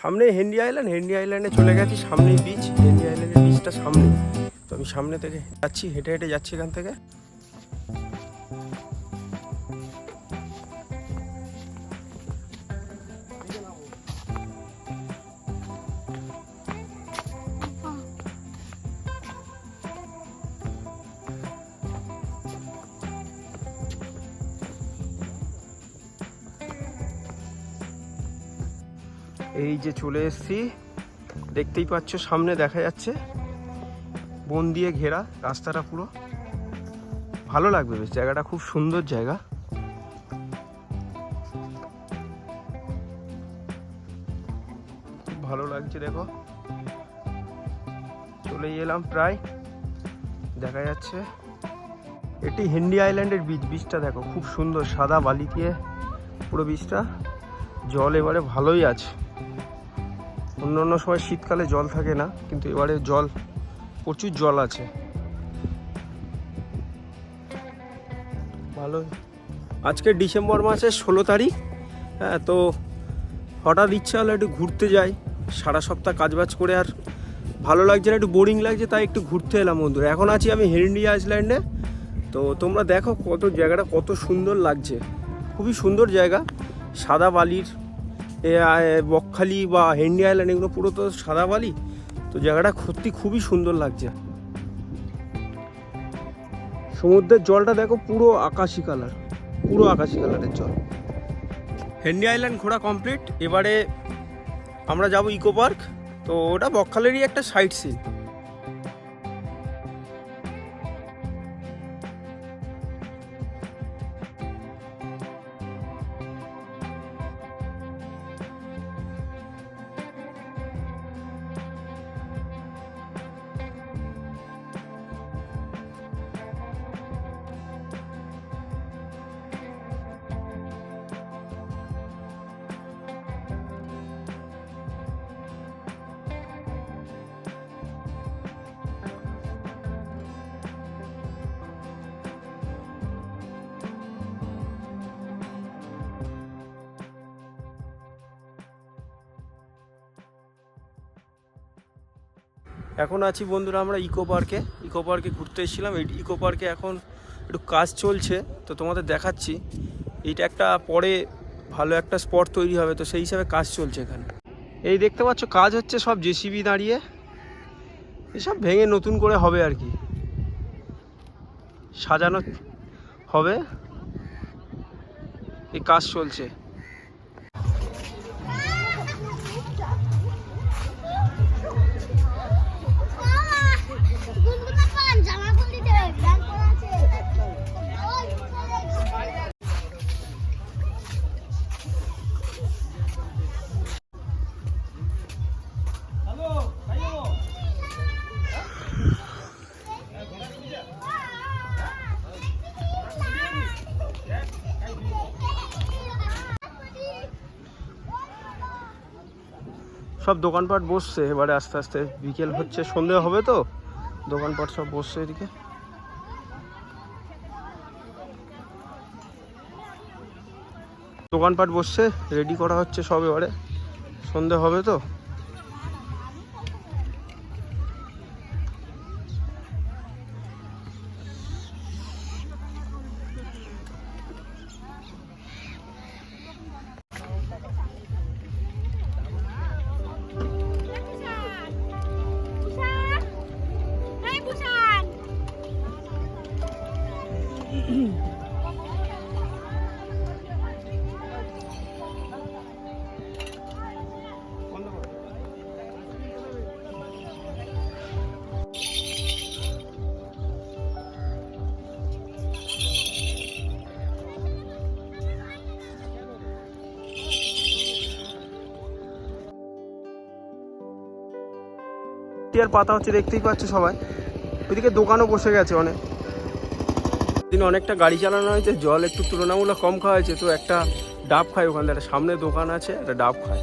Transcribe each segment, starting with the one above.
সামনে হেন্ডি island Henry আইল্যান্ডে চলে গেছি সামনেই বিচ হেন্ডি আইল্যান্ডের বিচটা সামনে তো আমি সামনে থেকে যাচ্ছি, হেঁটে হেঁটে যাচ্ছি এখান থেকে। এই যে চলে এসেছি, দেখতেই পাচ্ছ, সামনে দেখা যাচ্ছে, বন দিয়ে ঘেরা, রাস্তাটা পুরো। ভালো লাগবে বেশ, জায়গাটা খুব সুন্দর জায়গা। ভালো লাগছে, দেখো। চলে এলাম প্রায়, দেখা যাচ্ছে। এটি হেন্ডি আইল্যান্ডের বীজ বিচটা দেখো, খুব সুন্দর, সাদা বালি দিয়ে পুরো বিচটা। জল এবারে ভালোই আছে। অন্য অন্য সময় শীতকালে জল থাকে না, কিন্তু এবারে জল, প্রচুর জল আছে। ভালো আজকে ডিসেম্বর মাসের ষোলো তারিখ হ্যাঁ তো হঠাৎ ইচ্ছা হলো একটু ঘুরতে যাই। সারা সপ্তাহ কাজবাজ করে আর ভালো লাগছে না, একটু বোরিং লাগছে, তাই একটু ঘুরতে এলাম বন্ধুরা এখন আছি আমি হেরিন্ডি আইসল্যান্ডে। তো তোমরা দেখো কত জায়গাটা কত সুন্দর লাগছে। খুবই সুন্দর জায়গা, সাদা বালির বকখালি বা হেন্ডি আইল্যান্ড এগুলো পুরো তো সাদা বালি। তো জায়গাটা সত্যি খুবই সুন্দর লাগছে। সমুদ্রের জলটা দেখো পুরো আকাশি কালার, পুরো আকাশি কালারের জল। হেন্ডি আইল্যান্ড ঘোরা কমপ্লিট। এবারে আমরা যাব ইকো পার্ক। তো ওটা বকখালেরই একটা সাইট সিন। এখন আছি বন্ধুরা আমরা ইকো পার্কে। ইকো পার্কে ঘুরতে এসেছিলাম। এই ইকো পার্কে এখন একটু কাজ চলছে, তো তোমাদের দেখাচ্ছি। এইটা একটা পরে ভালো একটা স্পট তৈরি হবে, তো সেই হিসাবে কাজ চলছে এখানে। এই দেখতে পাচ্ছ, কাজ হচ্ছে সব জেসিবি দাঁড়িয়ে। এসব ভেঙে নতুন করে হবে আর কি। সাজানো হবে। এই কাজ চলছে। সব দোকানপাট বসছে, এবারে আস্তে আস্তে বিকেল হচ্ছে, সন্ধে হবে তো, দোকানপাট সব বসছে এদিকে। দোকানপাট বসছে রেডি করা হচ্ছে সব এবারে, সন্ধে হবে তো। পাতা হচ্ছে দেখতেই পাচ্ছ সবাই। ওইদিকে দোকানও বসে গেছে অনেক। দিন অনেকটা গাড়ি চালানো হয়েছে, জল একটু তুলনামূলক কম খাওয়া হয়েছে, তো একটা ডাব খায় ওখানে একটা সামনে দোকান আছে, একটা ডাব খায়।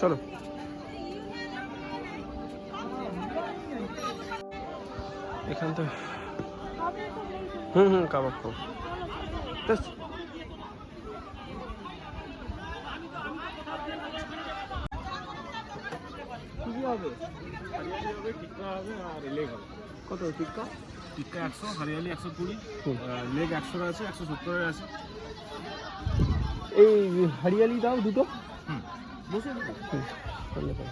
চলো। এখান থেকে। হুম হুম কাবাব হবে কত টিক্কা? টিক্কা একশো হারিয়ালি একশো কুড়ি লেগ একশোর আছে একশো সত্তরের আছে। এই হারিয়ালি দাও দুটো। হুম বসে দেখো হুম তাহলে দাও।